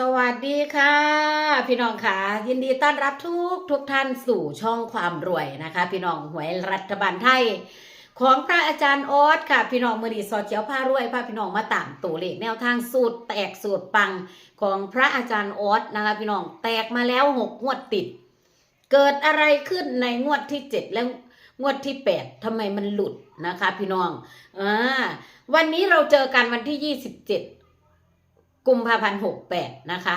สวัสดีค่ะ พี่น้องค่ะ ยินดีต้อนรับทุกทุกท่านสู่ช่องความรวยนะคะ พี่น้องหวยรัฐบาลไทย ของพระอาจารย์ออสค่ะ พี่น้องมือดีซอเจียวผ้ารวยพาพี่น้องมาตามตัวเลขแนวทางสูตรแตกสูตรปังของพระอาจารย์ออสนะคะ พี่น้องแตกมาแล้วหกงวดติด เกิดอะไรขึ้นในงวดที่เจ็ดและงวดที่แปดทำไมมันหลุดนะคะ พี่น้องอ่าวันนี้เราเจอกันวันที่ยี่สิบเจ็ด กุมภาพันธ์หกแปดนะคะ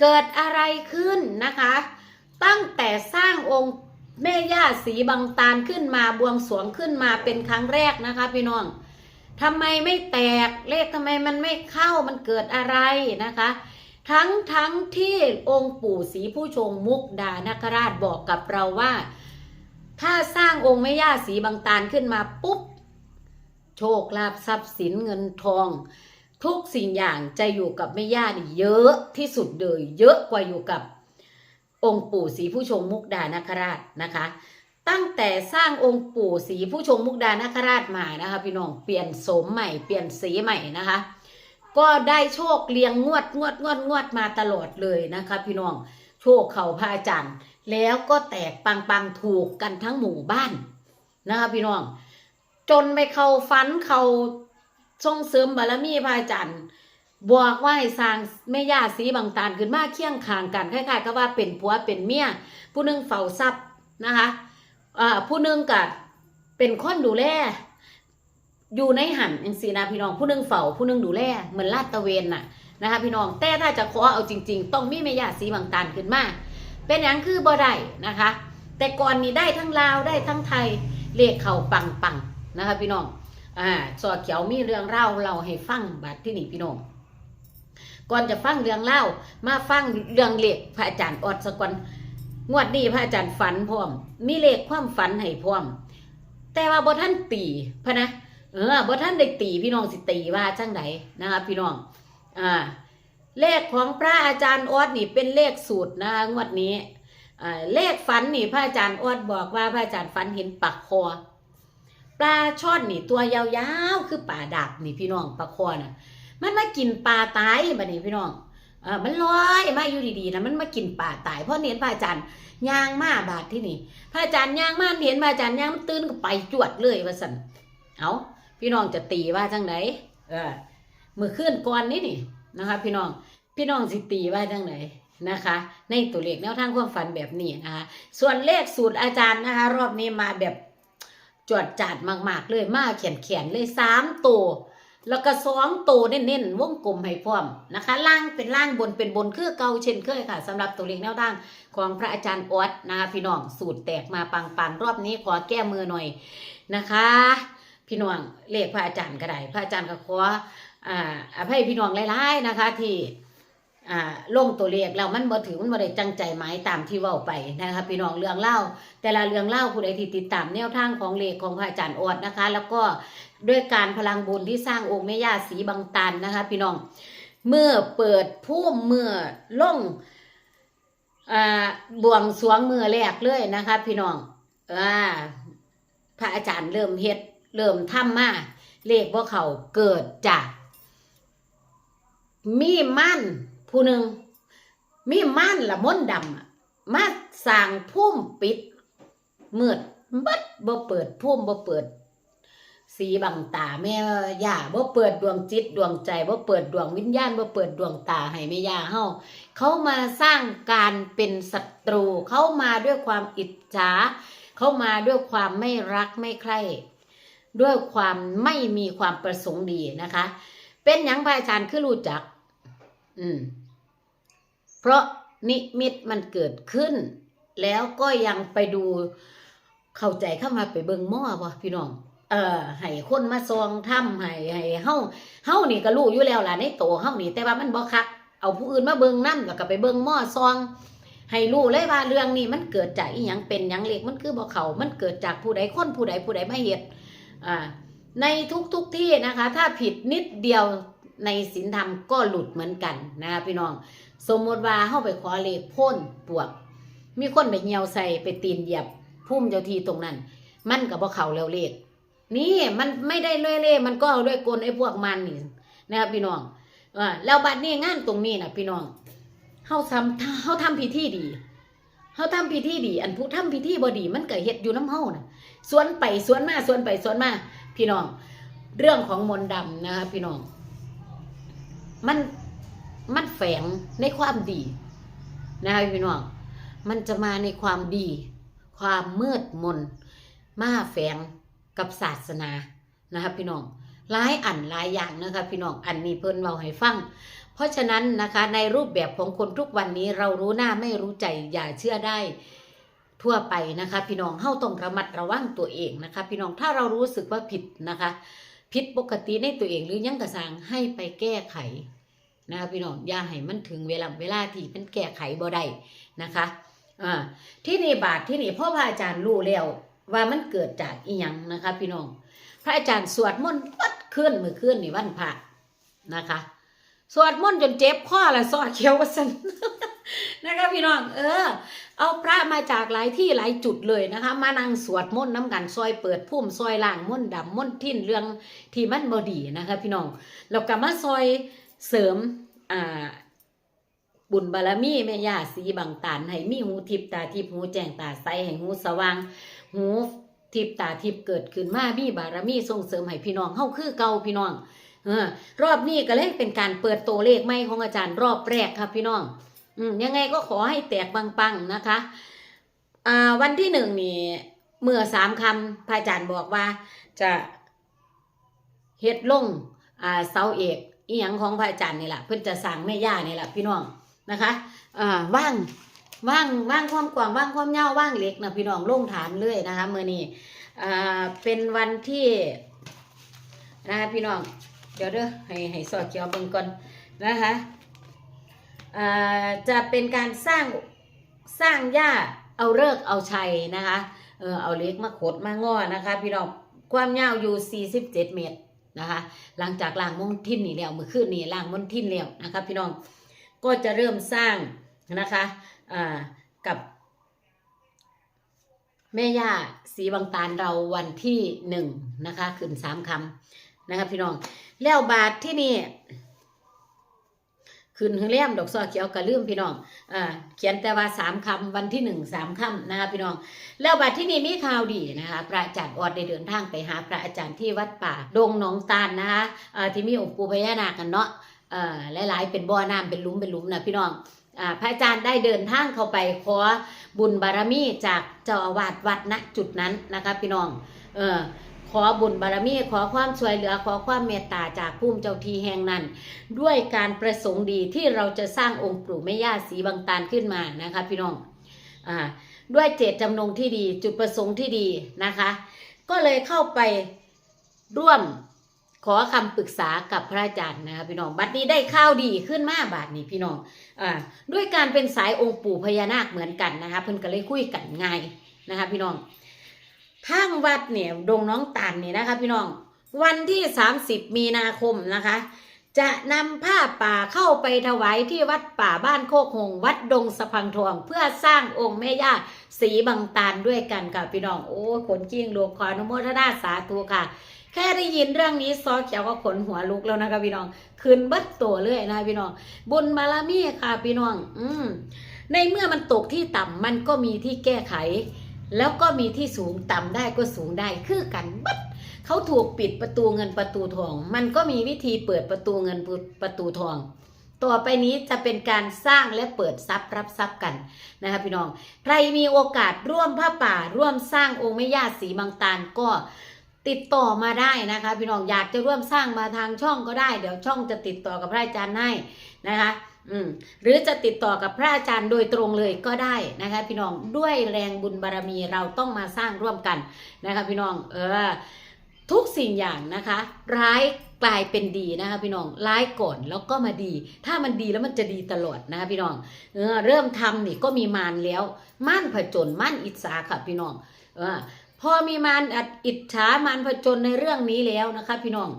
เกิดอะไรขึ้นนะคะ ตั้งแต่สร้างองค์แม่ย่าสีบางตาลขึ้นมาบวงสรวงขึ้นมาเป็นครั้งแรกนะคะพี่น้องทำไมไม่แตกเลขทำไมมันไม่เข้ามันเกิดอะไรนะคะ ทั้งทั้งที่องค์ปู่ศรีผู้ชงมุกดานคราชบอกกับเราว่า ถ้าสร้างองค์แม่ย่าสีบางตาลขึ้นมาปุ๊บ โชคลาภทรัพย์สินเงินทอง ทุกสิ่งอย่างจะอยู่กับแม่ย่านี่เยอะที่สุดเลยเยอะกว่าอยู่กับองค์ปู่ศรีผู้ชงมุกดานคราชนะคะ ตั้งแต่สร้างองค์ปู่ศรีผู้ชงมุกดานคราชมานะคะ พี่น้องเปลี่ยนสมใหม่เปลี่ยนสีใหม่นะคะ ก็ได้โชคเลียงงวดงวดงวดงวดมาตลอดเลยนะคะ พี่น้องโชคเขาพระอาจารย์แล้วก็แตกปังปังถูกกันทั้งหมู่บ้านนะคะพี่น้อง จนไปเขาฟันเขา ส่งเสริมบารมีพระอาจารย์บอกว่าให้สร้างแม่ย่าสีบางตาลขึ้นมาเคียงข้างกันคล้ายๆกับว่าเป็นผัวเป็นเมียผู้หนึงเฝ้าทรัพย์นะคะผู้หนึงกับเป็นคนดูแลอยู่ในหันจังซี่นะพี่น้องผู้หนึงเฝ้าผู้หนึงดูแลเหมือนลาดตะเวนน่ะนะคะพี่น้องแต่ถ้าจะขอเอาจริง ๆ ต้องมีแม่ย่าสีบางตาลขึ้นมาเป็นอย่างคือบ่ได้นะคะ แต่ก่อนนี้ได้ทั้งลาวได้ทั้งไทยเลขเขาปังปังๆนะคะพี่น้อง อ่าสอเขียวมีเรื่องเล่าเราให้ฟังบัดที่นี่พี่น้องก่อนจะฟังเรื่องเล่ามาฟังเรื่องเลขพระอาจารย์ออดสกอนงวดนี้พระอาจารย์ฝันพร้อม มีเลขความฝันให้พร้อม แต่ว่าบท่านตีพะนะเออบท่านได้ตีพี่น้องสิตีว่าจังไดนนะคะพี่น้องอ่าเลขของพระอาจารย์ออดนี่เป็นเลขสูตรนะคะงวดนี้อ่าเลขฝันนี่พระอาจารย์ออดบอกว่าพระอาจารย์ฝันเห็นปักคอ ปลาช่อนนี่ตัวยาวๆ คือปลาดักนี่พี่น้องปลาคอน่ะ มันมากินปลาตายบัดนี้พี่น้องเออมันลอยมาอยู่ดีๆนะมันมากินปลาตายเพราะเห็นพระอาจารย์ย่างมาบาดที่นี่พระอาจารย์ย่างมาเห็นพระอาจารย์ย่างมันตื่นก็ไปจวดเลยว่าสันเอาพี่น้องจะตีว่าจังไหนเออมือขึ้นก่อนนี่นี่นะคะ พี่น้องพี่น้องสิตีว่าจังไหนนะคะ ในตัวเลขแนวทางความฝันแบบนี้นะคะส่วนเลขสูตรอาจารย์นะคะ รอบนี้มาแบบ จวดจัดมาก ๆ เลยมาเขียนเขียนๆเลยสามตัว แล้วก็สองตัวเน้นๆวงกลมให้พร้อมนะคะ ล่างเป็นล่างบนเป็นบนคือเก่าเช่นเคยค่ะสำหรับตัวเลขแนวทางของพระอาจารย์ออดนะคะพี่น้องสูตรแตกมาปังๆรอบนี้ขอแก้มือหน่อยนะคะพี่น้องเลขพระอาจารย์ก็ได้พระอาจารย์ก็ขออ่าอภัยพี่น้องหลายๆนะคะที่ อ่าลงตัวเลขแล้วมันบ่ถือมันบ่ได้จังใจหมายตามที่เว้าไปนะคะพี่น้องเรื่องเล่า แต่ละเรื่องเล่าผู้ใดที่ติดตามแนวทางของเลขของพระอาจารย์ออดนะคะ แล้วก็ด้วยการพลังบุญที่สร้างองค์แม่ย่าสีบางตันนะคะ พี่น้องเมื่อเปิดพุ่มเมื่อลงอ่าบวงสวงมือแรกเลยนะคะ พี่น้องอ่าพระอาจารย์เริ่มเฮ็ดเริ่มทำมาเลขว่าเขาเกิดจากมีมั่น ผู้หนึ่งมีมั่นละมนดำอะมาสร้างพุ่มปิดมืดบัดบ่เปิดพุ่มบ่เปิด สีบังตาแม่ย่าบ่เปิดดวงจิตดวงใจบ่เปิดดวงวิญญาณบ่เปิดดวงตาให้แม่ย่าเฮาเขามาสร้างการเป็นศัตรู เขามาด้วยความอิจฉาเขามาด้วยความไม่รักไม่ใคร่ด้วยความไม่มีความประสงค์ดีนะคะ เป็นหยังพระอาจารย์คือรู้จัก อืม เพราะนิมิตมันเกิดขึ้น แล้วก็ยังไปดูเข้าใจเข้ามาไปเบิงหม้อบ่พี่น้อง เออให้คนมาซองถ้ำให้ให้เฮาเฮานี่ก็รู้อยู่แล้วล่ะในโตเฮานี่แต่ว่ามันบ่คัก เอาผู้อื่นมาเบิงนํแล้วก็ไปเบิงหม้อซอง ให้รู้เลยว่าเรื่องนี้มันเกิดจากอีหยังเป็นหยังเล็กมันคือบ่เขามันเกิดจากผู้ใดคนผู้ใดผู้ใดมาเฮ็ดอ่าในทุกทุกที่นะคะ ถ้าผิดนิดเดียว ในศีลธรรมก็หลุดเหมือนกันนะคะพี่น้อง สมมติว่าเข้าไปขอเลขพ่นปวก มีคนไปเหี่ยวใส่ไปตีนเหยียบพุ่มเจ้าทีตรงนั้น มันกับพวกเขาแล้วเลขนี่มันไม่ได้เล่ยเล่มันก็เอาด้วยกลไอ้พวกมันนี่นะครับพี่น้องอแล้วบัดนี้งานตรงนี้นะพี่น้องเฮาทำเฮาทำพิธีดีเฮาทำพิธีดี อันผู้ทำพิธีบ่ดี มันก็เฮ็ดอยู่น้ำเฮานะสวนไปสวนมาสวนไปสวนมา พี่น้อง เรื่องของมนต์ดำนะคะพี่น้อง มันมันแฝงในความดีนะคะพี่น้องมันจะมาในความดี ความมืดมนมาแฝงกับศาสนานะคะพี่น้องหลายอันหลายอย่างนะคะพี่น้องอันนี้เพิ่นเว้าให้ฟัง เพราะฉะนั้นนะคะในรูปแบบของคนทุกวันนี้เรารู้หน้าไม่รู้ใจอย่าเชื่อได้ทั่วไปนะคะ พี่น้องเฮาต้องระมัดระวังตัวเองนะคะ พี่น้องถ้าเรารู้สึกว่าผิดนะคะ ผิดปกติในตัวเองหรือยังกระสังให้ไปแก้ไขนะคะพี่น้องอย่าให้มันถึงเวลาเวลาที่มันแก้ไขบ่ได้นะคะอ่าที่นี่บาทที่นี่พ่อพระอาจารย์รู้แล้วว่ามันเกิดจากอีหยังนะคะ พี่น้อง พระอาจารย์สวดมนต์ปัดขึ้นมือขึ้นในวันพระนะคะสวดมนต์จนเจ็บข้อละซอเขียวว่าสันนะคะพี่น้อง เออ เอาพระมาจากหลายที่หลายจุดเลยนะคะ มานั่งสวดมนต์น้ำกันซอยเปิดพุ่มซอยล่างมนต์ดำมนต์ทิ้นเรื่องที่มันบอดีนะคะ พี่น้องแล้วก็มาซอยเสริมอ่าบุญบารมีแม่ย่าสีบางตานให้มีหูทิพตาทิพหูแจ้งตาใสให้หูสว่าง หูทิพตาทิพเกิดขึ้นมามีบารมีส่งเสริมให้พี่น้องเฮาคือเก่าพี่น้องเออรอบนี้ก็เลยเป็นการเปิดตัวเลขใหม่ของอาจารย์รอบแรกครับพี่น้อง ยังไงก็ขอให้แตกปังๆนะคะอ่าวันที่หนึ่งนี่เมื่อสามคำพระอาจารย์บอกว่าจะเฮ็ดลงอ่าเสาเอกอีหยังของพระอาจารย์นี่แหละเพิ่นจะสั่งแม่ย่านี่แหละพี่น้องนะคะอ่าว่างว่างว่างความกว้างว่างความยาวว่างเล็กนะพี่น้องลงฐานเลยนะคะเมื่อนี้อ่าเป็นวันที่นะคะพี่น้องเดี๋ยวเด้อให้ให้สอดเขียวเบิ่งก่อนนะคะ จะเป็นการสร้างสร้างหญ้าเอาเลิกเอาชัยนะคะเออเอาเล็กมาขดมาง้อนะคะ พี่น้องความยาวอยู่ 47 เมตรนะคะ หลังจากล้างมนทินนี่แล้วเมื่อคืนนี้ล้างมนทินแล้วนะคะ พี่น้องก็จะเริ่มสร้างนะคะอ่ากับแม่ย่าสีบางตาลเราวันที่หนึ่งนะคะขึ้นสามคำนะคะ พี่น้องแล้วบาทที่นี่ ขึ้นหึงเลี่ยมดอกซอเขียวกระลืมพี่น้องอ่าเขียนแต่ว่าสามคำวันที่หนึ่งสามคำนะคะพี่น้อง แล้วบาทที่นี่มีข่าวดีนะคะพระอาจารย์ออดได้เดินทางไปหาพระอาจารย์ที่วัดป่าดงหนองตาลนะคะอ่าที่มีองค์ปู่พญานาคกันเนาะอ่าหลาย ๆ เป็นบ่อน้ำเป็นลุมเป็นลุมนะพี่น้องอพระอาจารย์ได้เดินทางเข้าไปขอบุญบารมีจากเจ้าอาวาสวัดณจุดนั้นนะคะพี่น้อง เออ ขอบุญบารมีขอความช่วยเหลือขอความเมตตาจากภูมิเจ้าทีแห่งนั้น ด้วยการประสงค์ดีที่เราจะสร้างองค์ปู่แม่ย่าสีบางตาลขึ้นมานะคะ พี่น้องอ่าด้วยเจตจำนงที่ดีจุดประสงค์ที่ดีนะคะ ก็เลยเข้าไปร่วมขอคำปรึกษากับพระอาจารย์นะคะพี่น้องบัดนี้ได้ข้าวดีขึ้นมาบาทนี้พี่น้องอ่าด้วยการเป็นสายองค์ปู่พญานาคเหมือนกันนะคะเพิ่นก็เลยคุยกันง่ายนะคะพี่น้อง ทางวัดเนี่ยดงน้องตาลเนี่ยนะคะพี่น้องวันที่ 30 มีนาคมนะคะ จะนำผ้าป่าเข้าไปถวายที่วัดป่าบ้านโคกหง วัดดงสะพังทองเพื่อสร้างองค์แม่ย่าสีบางตาลด้วยกันค่ะพี่น้อง โอ้ขนจิ้งลูกขออนุโมทนาสาธุค่ะ แค่ได้ยินเรื่องนี้ซอเขียวก็ขนหัวลุกแล้วนะคะพี่น้องคืนบัดตัวเลยนะคะพี่น้อง บุญบารมีค่ะพี่น้อง อืมในเมื่อมันตกที่ต่ำมันก็มีที่แก้ไข แล้วก็มีที่สูงต่ำได้ก็สูงได้คือกันบัดเขาถูกปิดประตูเงินประตูทอง มันก็มีวิธีเปิดประตูเงินประตูทอง ต่อไปนี้จะเป็นการสร้างและเปิดทรัพย์รับทรัพย์กันนะคะพี่น้อง ใครมีโอกาสร่วมผ้าป่า ร่วมสร้างองค์แม่ย่าสีบางตาลก็ติดต่อมาได้นะคะ พี่น้องอยากจะร่วมสร้างมาทางช่องก็ได้ เดี๋ยวช่องจะติดต่อกับพระอาจารย์ให้นะคะ อืมหรือจะติดต่อกับพระอาจารย์โดยตรงเลยก็ได้นะคะ พี่น้องด้วยแรงบุญบารมีเราต้องมาสร้างร่วมกันนะคะ พี่น้องเออทุกสิ่งอย่างนะคะ ร้ายกลายเป็นดีนะคะพี่น้องร้ายก่อนแล้วก็มาดี ถ้ามันดีแล้วมันจะดีตลอดนะคะพี่น้องเออเริ่มทำนี่ก็มีมารแล้วมั่นผจญมั่นอิจฉาค่ะพี่น้องเออพอมีมารอิจฉามารผจญในเรื่องนี้แล้วนะคะ พี่น้อง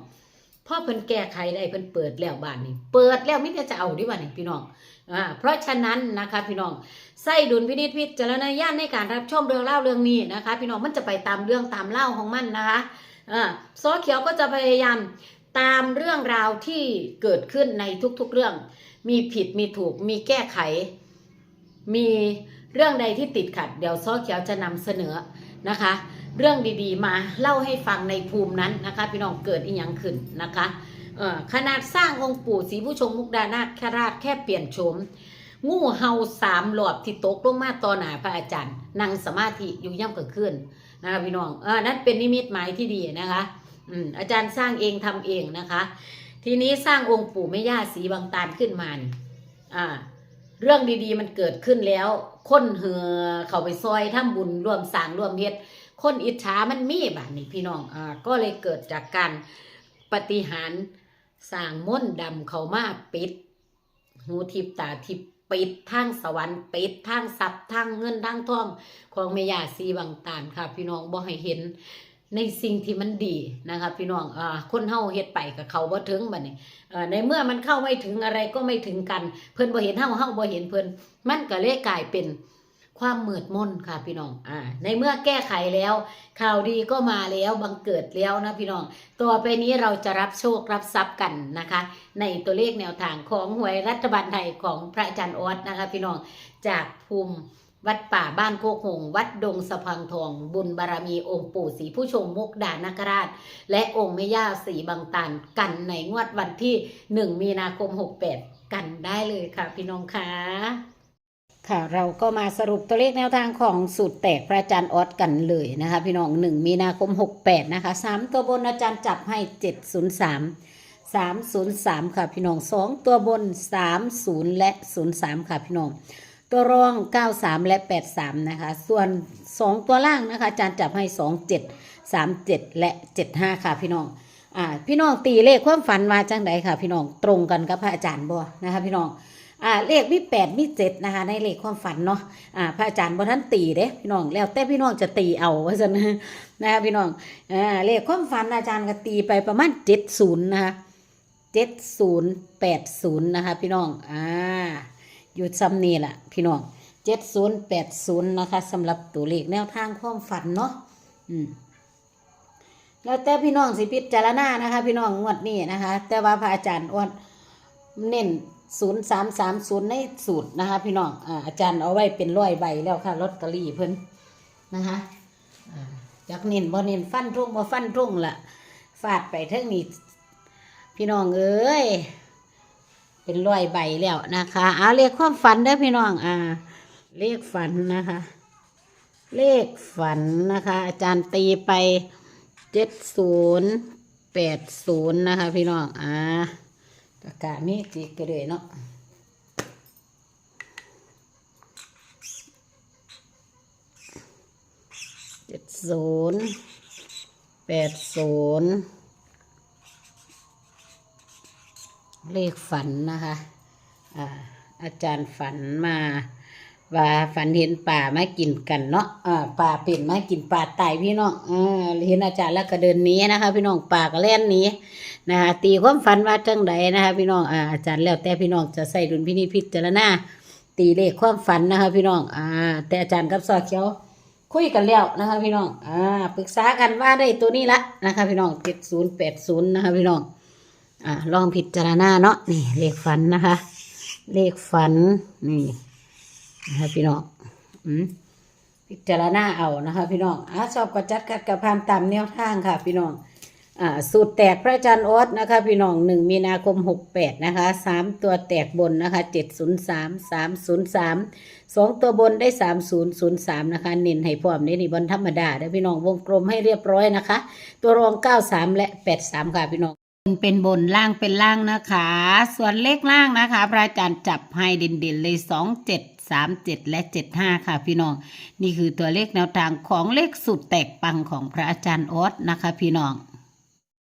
พ่อเพิ่นแก้ไขได้เพิ่นเปิดแล้วบ้านนี้ เปิดแล้วมิจะเอาดิว่านี่พี่น้องอ่าเพราะฉะนั้นนะคะพี่น้องใส่ดุลพินิจพิจารณญาณในการรับชมเรื่องเล่าเรื่องนี้นะคะ พี่น้องมันจะไปตามเรื่องตามเล่าของมันนะคะอ่าซอเขียวก็จะพยายามตามเรื่องราวที่เกิดขึ้นในทุกๆเรื่อง มีผิดมีถูกมีแก้ไข มีเรื่องใดที่ติดขัด เดี๋ยวซอเขียวจะนำเสนอนะคะ เรื่องดีๆ มาเล่าให้ฟังในภูมินั้นนะคะ พี่น้องเกิดอีหยังขึ้นนะคะขนาดสร้างองค์ปู่ศรีผู้ชงมุกดานาคราชแค่เปลี่ยนโฉมงูเห่าสามหลอดที่ตกลงมาต่อหน้าพระอาจารย์นั่งสมาธิอยู่ย่ำกลางคืนนะคะพี่น้องเออนั่นเป็นนิมิตหมายที่ดีนะคะอืมอาจารย์สร้างเองทำเองนะคะ ทีนี้สร้างองค์ปู่แม่ย่าสีบางตาลขึ้นมานี่อ่า เรื่องดีๆมันเกิดขึ้นแล้ว คนเหือเข้าไปซอยทำบุญร่วมสร้างร่วมเฮ็ด คนอิจฉามันมีแบบนี้พี่น้องอ่าก็เลยเกิดจากการปฏิหารสร้างม่นดำเขามาปิด หูทิพตาทิพปิดทางสวรรค์ปิดทางทรัพย์ทางเงินทางทองของเมยาสีบางตาลค่ะ พี่น้องบ่ให้เห็นในสิ่งที่มันดีนะคะพี่น้องอ่าคนเฮาเฮ็ดไปกับเขาบ่ถึงบัดนี้อ่อในเมื่อมันเข้าไม่ถึงอะไรก็ไม่ถึงกัน เพิ่นบ่เห็นเฮาเฮาบ่เห็นเพิ่นมันก็เลยกลายเป็น ความมืดมนค่ะพี่น้อง อ่า ในเมื่อแก้ไขแล้ว ข่าวดีก็มาแล้วบังเกิดแล้วนะพี่น้อง ต่อไปนี้เราจะรับโชครับทรัพย์กันนะคะ ในตัวเลขแนวทางของหวยรัฐบาลไทยของพระอาจารย์ออสนะคะพี่น้องจากภูมิวัดป่าบ้านโคกหง วัดดงสะพังทอง บุญบารมีองค์ปู่ศรีผู้ชมมุกดานาคราช และองค์แม่ย่าสีบางตันกันในงวดวันที่ 1 มีนาคม 68 กันได้เลยค่ะพี่น้องคะ ค่ะเราก็มาสรุปตัวเลขแนวทางของสูตรแตกพระอาจารย์ออสกันเลยนะคะพี่น้อง1มีนาคม 68 นะคะ 3 ตัวบนอาจารย์จับให้ 703 303 ค่ะพี่น้อง 2 ตัวบน 30 และ 03 ค่ะพี่น้อง ตัวรอง 93 และ 83 นะคะ ส่วน 2 ตัวล่างนะคะอาจารย์จับให้ 27 37 และ 75 ค่ะพี่น้องอ่าพี่น้องตีเลขความฝันมาจังไดค่ะพี่น้องตรงกันกับพระอาจารย์บ่นะคะพี่น้อง อ่าเลขมี8มี7นะคะในเลขความฝันเนาะอ่าพระอาจารย์บ่ท่านตีเด้พี่น้องแล้วแต่พี่น้องจะตีเอาว่าซั่นนะนะคะพี่น้องอ่าเลขความฝันอาจารย์ก็ตีไปประมาณ70นย์นะคะ7080นย์แปดศูนย์นะคะพี่น้องอ่าอยู่ซ้ำนี่แหละพี่น้องเจ็ดศูนย์แปดศูนย์นะคะสำหรับตัวเลขแนวทางความฝันเนาะอืมแล้วแต่พี่น้องสิพิจารณานะคะ พี่น้องงวดนี้นะคะ แต่ว่าพระอาจารย์อ้วนเน้น ศูนย์สามสามศูนย์ในสูตรนะคะ พี่น้องอ่าอาจารย์เอาไว้เป็นร้อยใบแล้วค่ะลอตเตอรี่เพิ่นนะคะจากเน้นบ่เน้นฟันทุ่งบ่ฟันทุ่งละฟาดไปเท่งนี้พี่น้องเอ้ยเป็นร้อยใบแล้วนะคะเอาเลขความฝันเด้อพี่น้องอ่า เลขฝันนะคะ เลขฝันนะคะ อาจารย์ตีไปเจ็ดศูนย์แปดศูนย์นะคะ พี่น้องอ่า ประกาศมีจิกไปเลยเนาะเจ็ดศูนย์แปดศูนย์เลขฝันนะคะอ่าอาจารย์ฝันมา ว่าฝันเห็นป่ามากินกันเนาะอ่าป่าเป็นมากินป่าตายพี่น้องอ่าเห็นอาจารย์แล้วก็เดินหนี้นะคะ พี่น้องป่าก็เล่นหนี้นะคะตีความฝันว่าจังใดนะคะ พี่น้องอ่าอาจารย์แล้วแต่พี่น้องจะใส่ดุลพินิจพิจารณาตีเลขความฝันนะคะ พี่น้องอ่าแต่อาจารย์กับซอเขียวคุยกันแล้วนะคะ พี่น้องอ่าปรึกษากันว่าได้ตัวนี้ละนะคะ พี่น้องเจ็ดศูนย์แปดศูนย์นะคะ พี่น้องอ่าลองพิจารณาเนาะนี่เลขฝันนะคะ เลขฝันนี่ นะคะพี่น้องอืมพิจารณาเอานะคะ พี่น้องอ่าชอบก็จัดกัดกับพานตามแนวทางค่ะ พี่น้องอ่าสูตรแตกพระอาจารย์โอ๊ตนะคะ พี่น้องหนึ่งมีนาคมหกแปดนะคะสามตัวแตกบนนะคะเจ็ดศูนย์สามสามศูนย์สามสองตัวบนได้สามศูนย์ศูนย์สามนะคะเน้นให้พร้อมนี่นี่บนธรรมดาเด้พี่น้องวงกลมให้เรียบร้อยนะคะ ตัวรองเก้าสามและแปดสามค่ะพี่น้อง นเป็นบนล่างเป็นล่างนะคะ ส่วนเลขล่างนะคะ พระอาจารย์จับให้เด่นๆเลยสองเจ็ดสามเจ็ดและเจ็ดห้าค่ะพี่น้อง นี่คือตัวเลขแนวทางของเลขสุดแตกปังของพระอาจารย์ออสนะคะ พี่น้อง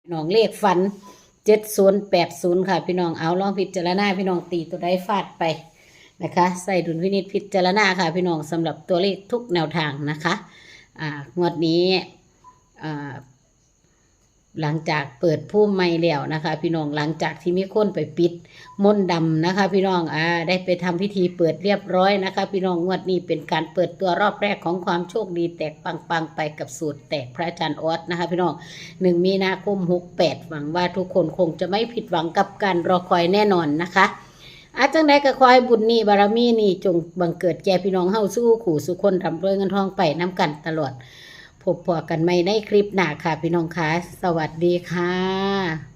พี่น้องเลขฟันเจ็ดศูนย์แปดศูนย์ค่ะ พี่น้องเอาลองพิจารณาพี่น้องตีตัวใดฟาดไปนะคะใส่ดุลพินิจพิจารณาค่ะ พี่น้องสำหรับตัวเลขทุกแนวทางนะคะอ่างวดนี้อ่า หลังจากเปิดพุ่มไม่แล้วนะคะ พี่น้องหลังจากที่มีคนไปปิดมนต์ดำนะคะ พี่น้องอ่าได้ไปทำพิธีเปิดเรียบร้อยนะคะ พี่น้องงวดนี้เป็นการเปิดตัวรอบแรกของความโชคดีแตกปังๆไปกับสูตรแตกพระอาจารย์ออสนะคะ พี่น้องหนึ่งมีนาคมหกแปดหวังว่าทุกคนคงจะไม่ผิดหวังกับการรอคอยแน่นอนนะคะอาจังใดก็ขอให้บุญนี้บารมีนี่จงบังเกิดแก่พี่น้องเฮาสู้ขู่สุคนร่ำรวยเงินทองไปน้ำกันตลอด พบพอกันใหม่ในคลิปหน้าค่ะพี่น้องคะสวัสดีค่ะ